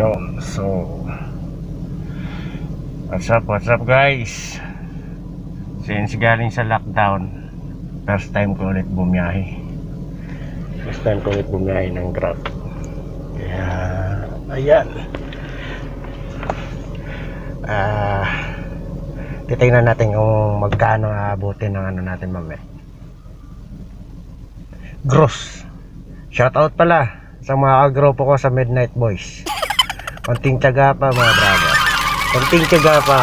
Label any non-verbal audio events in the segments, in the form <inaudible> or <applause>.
Yun, so What's up, what's up guys? Since galing sa lockdown First time ko ulit bumiyahe. First time ko ulit bumiyahe ng Grab. Kaya, ayan. Ah, titingnan natin kung magkano aabutin ng ano natin mamaya. Gross. Shoutout pala sa mga agrupo ko sa Midnight Boys Konting tiyaga pa mga brother. Konting tiyaga pa.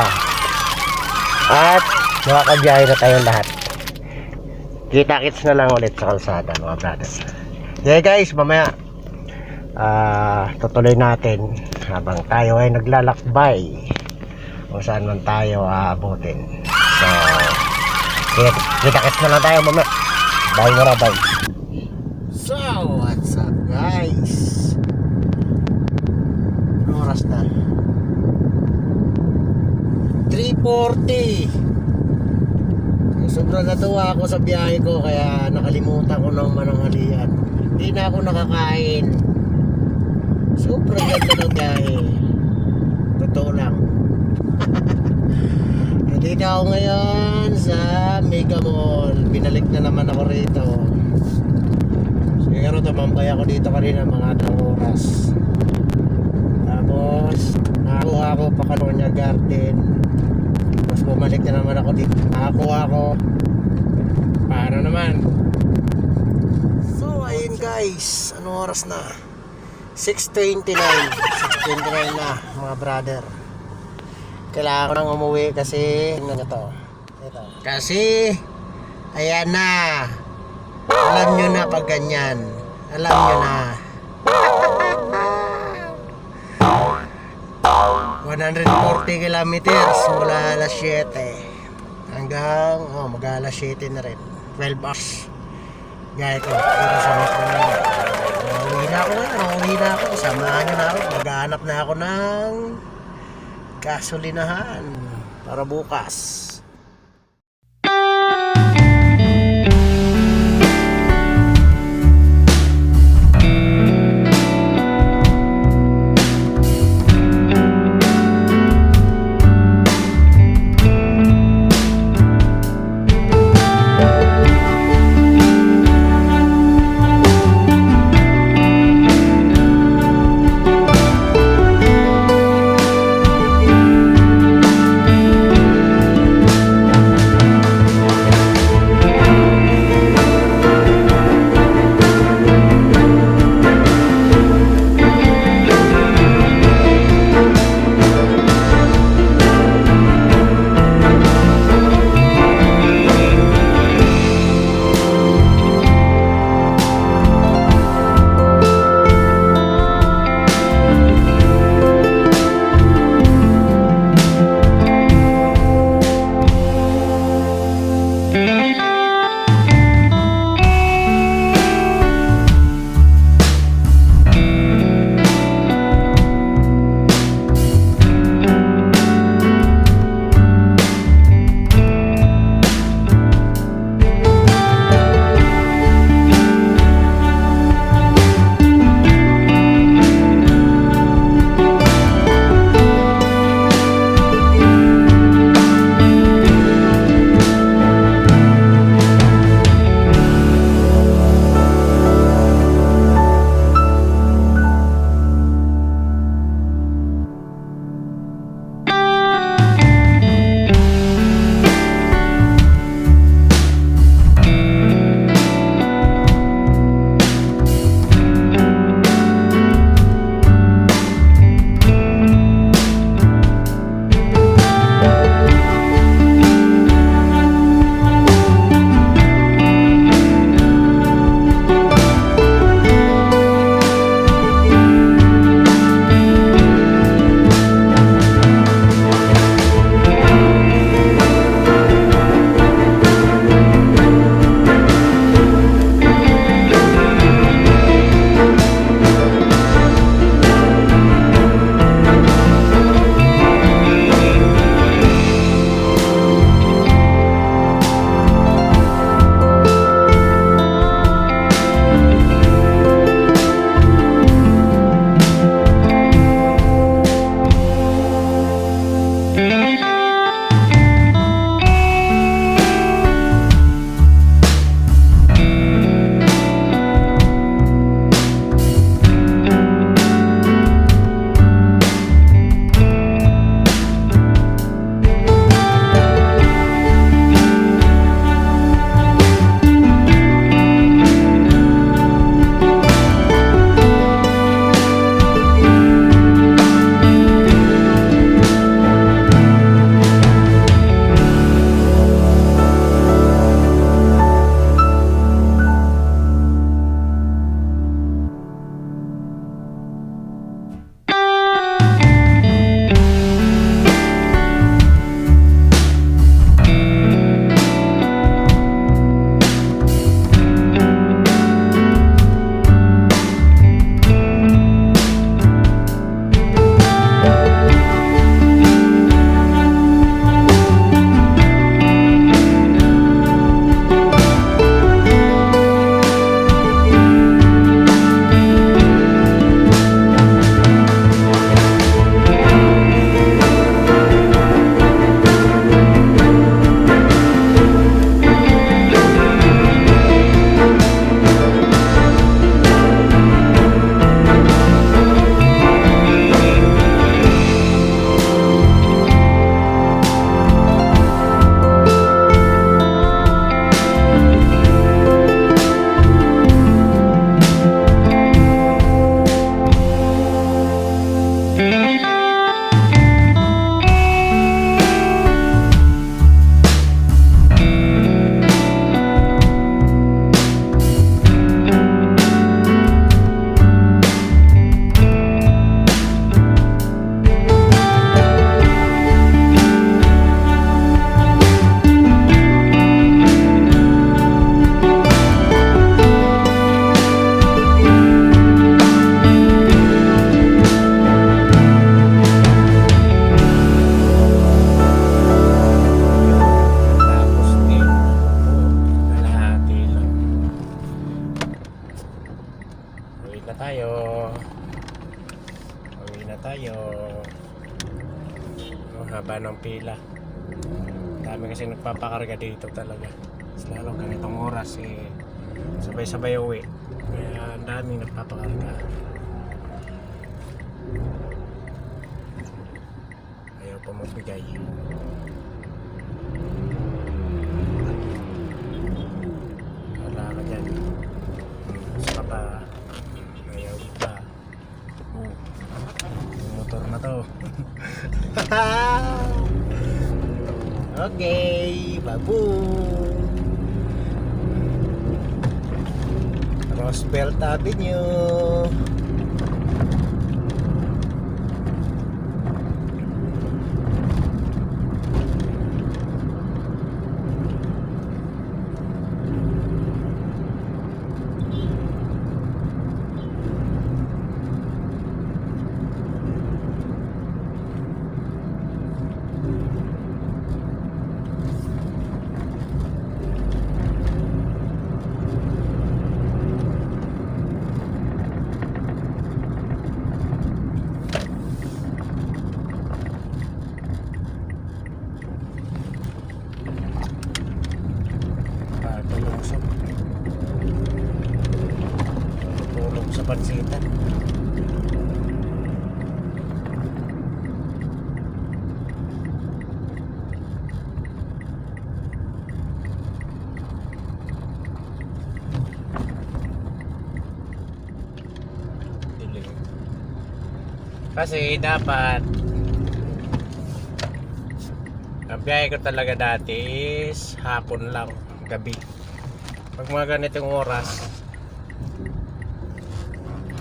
At makakabiyahe na tayong lahat. Kita-kits na lang ulit sa kalsada mga brother. Okay guys, mamaya ah tutuloy natin habang tayo ay naglalakbay kung saan man tayo aabutin. So kita- kita-kits na lang tayo mamaya. Bye muna bye So, what's up guys? Anong oras na? 3.40 Sobrang natuwa ako sa biyahe ko kaya nakalimutan ko ng mananghalian Hindi na ako nakakain. Sobrang ganda ng biyahe. Totoo lang. <laughs> Nandito ako ngayon sa Mega Mall. Binalik na naman ako rito. Siguro tumambay ako dito kanina mga atang oras. Tapos, nakakuha ako pa Calonia Garden. Bumalik na naman ako dito. Nakakuha ako. Paano naman? So, ayun guys. Ano oras na? 6.29. 6.29 na mga brother. Kailangan ko nang umuwi kasi ano to? Ito. Kasi ayan na. Alam nyo na pag ganyan. Alam nyo na. 140 kilometers mula alas 7 hanggang oh, mag alas 7 na rin. 12 hours. Gaya ko dito sa metro na na ako ngayon uwi na ako. Samahan nyo na ako. Maghanap na ako ng gasolinahan para bukas Uwi na tayo. Ang haba ng pila. Dami kasi nagpapakarga dito talaga. Lalo ganitong oras eh. Sabay-sabay uwi. Kaya ang daming nagpapakarga. Ayaw pa magbigay. <laughs> okay. Babu. Roosevelt Avenue. Kasi dapat ang biyahe ko talaga dati is hapon lang, gabi. Pag mga ganitong oras,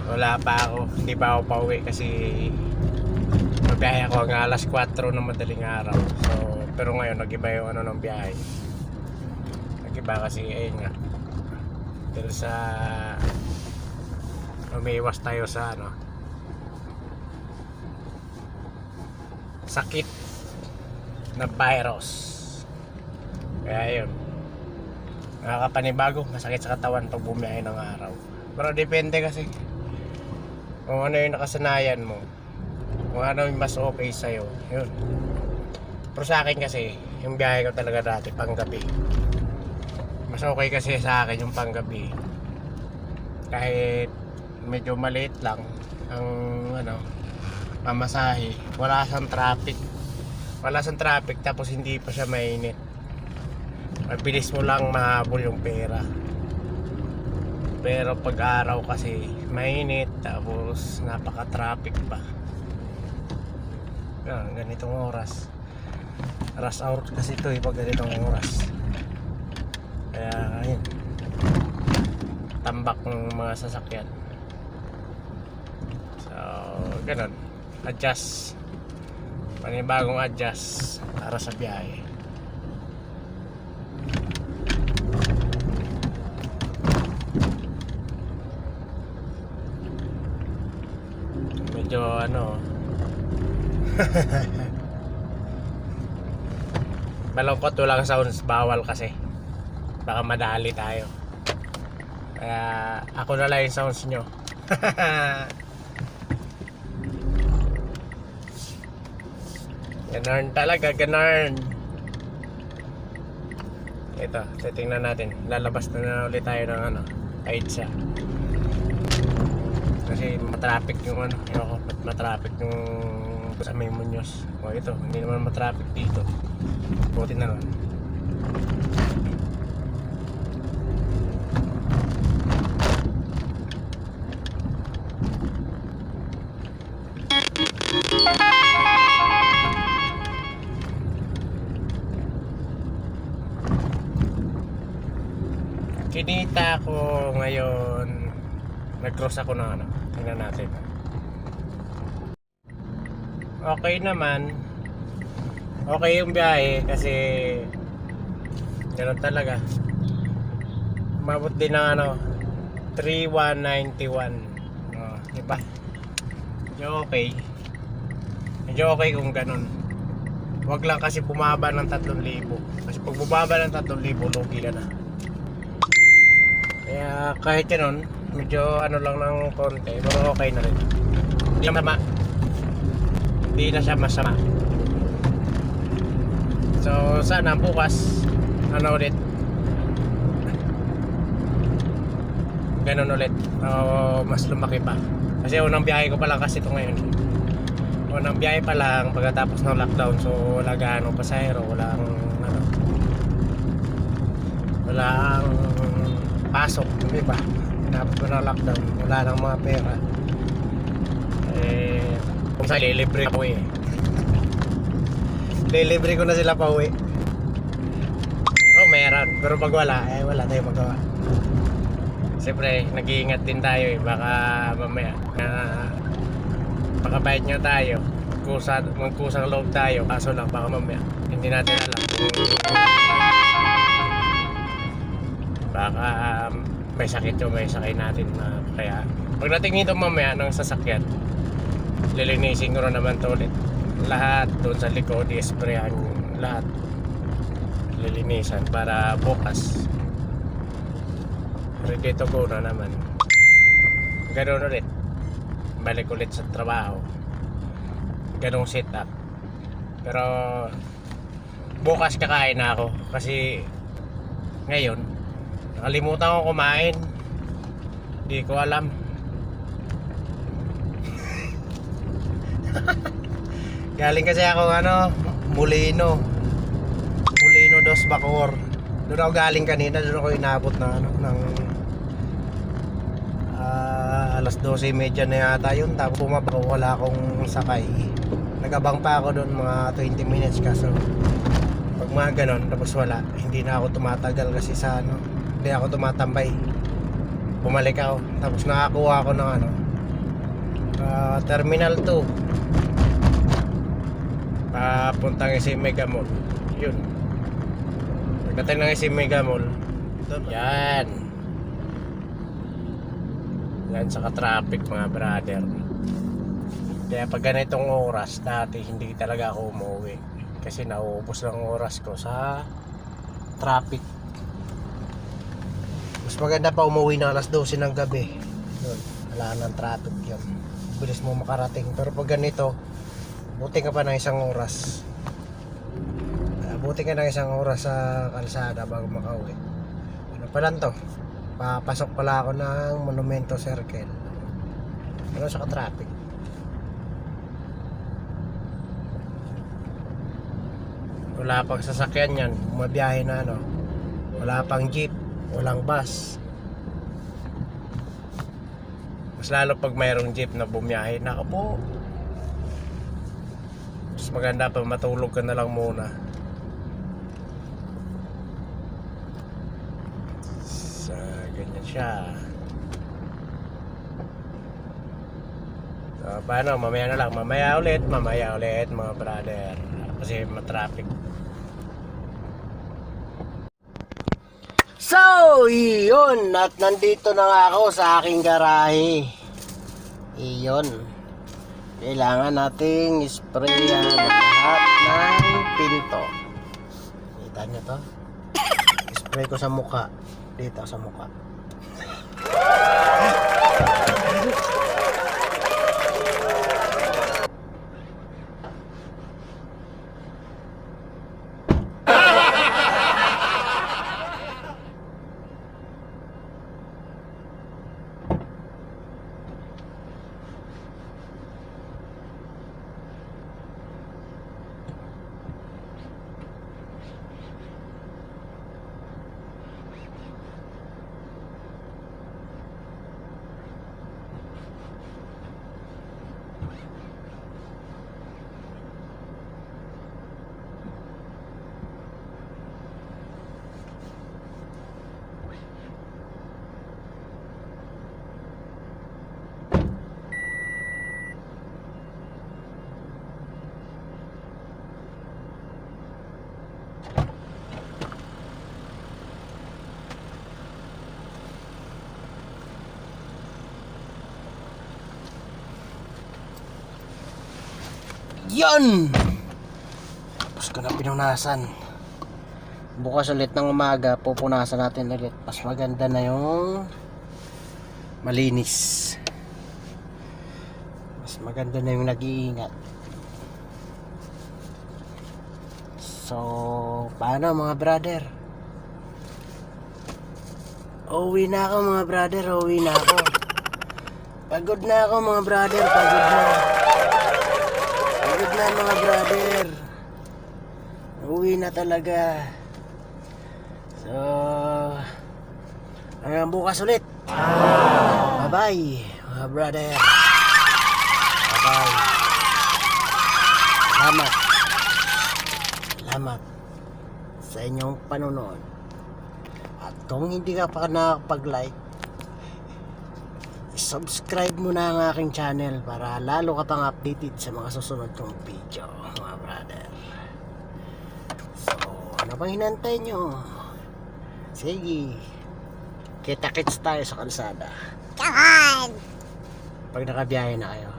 wala pa ako, hindi pa ako pauwi kasi mabiyahe ako hanggang alas 4 ng madaling araw. So, pero ngayon, nag-iba yung ano ng biyahe. Nag-iba kasi, ayun nga. Dahil sa umiiwas tayo sa ano sakit na virus. Kaya yun. Nakakapanibago, masakit sa katawan pag bumiyahe ng araw. Pero depende kasi kung ano yung nakasanayan mo. Kung ano yung mas okay sa'yo. Yun. Pero sa akin kasi, yung biyahe ko talaga dati, panggabi. Mas okay kasi sa akin yung panggabi. Kahit medyo maliit lang ang ano, mamasahe. Wala siyang traffic. Wala sa traffic tapos hindi pa siya mainit. Mabilis mo lang mahabol yung pera. Pero pag araw kasi mainit tapos napaka traffic pa. Yan, ganitong oras. Rush hour kasi ito eh pag ganitong oras. Kaya ayun. Tambak ng mga sasakyan. So ganun adjust. Panibagong adjust para sa biyahe. Medyo ano. <laughs> Malungkot walang sounds. Bawal kasi. Baka madali tayo. Kaya ako na lang yung sounds nyo <laughs> Ganarn talaga, ganarn. Ito, titingnan natin. Lalabas na, na ulit tayo ng ano, Aidsa. Kasi matraffic yung ano, yun matraffic yung sa may Muñoz. O ito, hindi naman matraffic dito. Buti na nun. Nag-cross ako ng ano. Tingnan natin. Okay naman. Okay yung biyahe kasi ganun talaga. Umabot din ng ano 3191. Oh, di ba? Medyo okay. Medyo okay kung ganun. Huwag lang kasi bumaba ng 3,000. Kasi pag bumaba ng 3,000, lugi ka na. Kaya kahit ganun, Medyo ano lang ng konti, pero okay na rin. Hindi masama. Hindi na siya masama. So, sana bukas, ano ulit, ganun ulit. O, mas lumaki pa. Kasi unang biyahe ko pa lang kasi ito ngayon. Unang biyahe pa lang pagkatapos ng lockdown. So, wala gaano pasahero, walang ano, walang pasok, di ba? Tapos na lockdown, wala nang mga pera. Eh, kung saan lilibre ako eh. Lilibre ko na sila pa uwi. Oh, meron. Pero pag wala, eh wala tayong magawa. Siyempre, nag-iingat din tayo eh. Baka mamaya na pakabayad nyo tayo. Kusa, magkusang loob tayo. Kaso lang, baka mamaya. Hindi natin alam baka um, may sakit yung may sakay natin na kaya pagdating nito mamaya ng sasakyan lilinisin ko na naman to ulit. Lahat doon sa likod i-sprayan lahat. Lilinisan para bukas. Ready to go na naman. Ganun ulit. Balik ulit sa trabaho. Ganong setup. Pero bukas kakain na ako. Kasi ngayon nakalimutan ko kumain. Hindi ko alam. <laughs> Galing kasi ako ano Molino Molino dos Bacor doon ako galing kanina doon ako inabot ng ano ng ah, alas 12.30 na yata yun. Tapos bumaba wala akong sakay. Nagabang pa ako doon mga 20 minutes kaso pag mga ganon tapos wala. Hindi na ako tumatagal kasi sa ano hindi ako tumatambay. Bumalik ako. Tapos nakakuha ako ng ano ah, terminal 2 papuntang SM Mega Mall. Yun. Pagdating ng SM Mega Mall yan. Yan sa traffic mga brother. Kaya pag ganitong oras dati hindi talaga ako umuwi. Kasi nauubos lang oras ko sa traffic mas maganda pa umuwi na alas 12 ng gabi. Yun, wala nang traffic yun. Bilis mo makarating. Pero pag ganito buti ka pa ng isang oras. Ah, buti ka ng isang oras sa kalsada bago makauwi. Ano pa lang to? Papasok pala ako ng Monumento Circle. Ano sa traffic wala pang sasakyan yan. Mabiyahe na ano? Wala pang jeep walang bus. Mas lalo pag mayroong jeep na bumiyahe. Naka po. Mas maganda pa matulog ka na lang muna. Sa ganyan siya. So, paano? Mamaya na lang. Mamaya ulit. Mamaya ulit mga brother. Kasi matraffic So, iyon. At nandito na nga ako sa aking garahe. Iyon. Kailangan nating sprayan lahat ng pinto. Kita nyo to? Spray ko sa muka. Dito sa muka. Yan! Tapos ko na pinunasan. Bukas ulit ng umaga, pupunasan natin ulit. Mas maganda na yung malinis. Mas maganda na yung nag-iingat. So, paano mga brother? Uwi na ako mga brother, uwi na ako. Pagod na ako mga brother, pagod na. Na mga brother. Uwi na talaga. So, hanggang bukas ulit. Bye-bye, mga brother. Bye-bye. Salamat. Salamat sa inyong panonood. At kung hindi ka pa nakapag-like, subscribe mo na ang aking channel para lalo ka pang updated sa mga susunod kong video, mga brother. So, ano bang hinantay nyo? Sige. Kita-kits tayo sa kalsada. Come on! Pag nakabiyahe na kayo.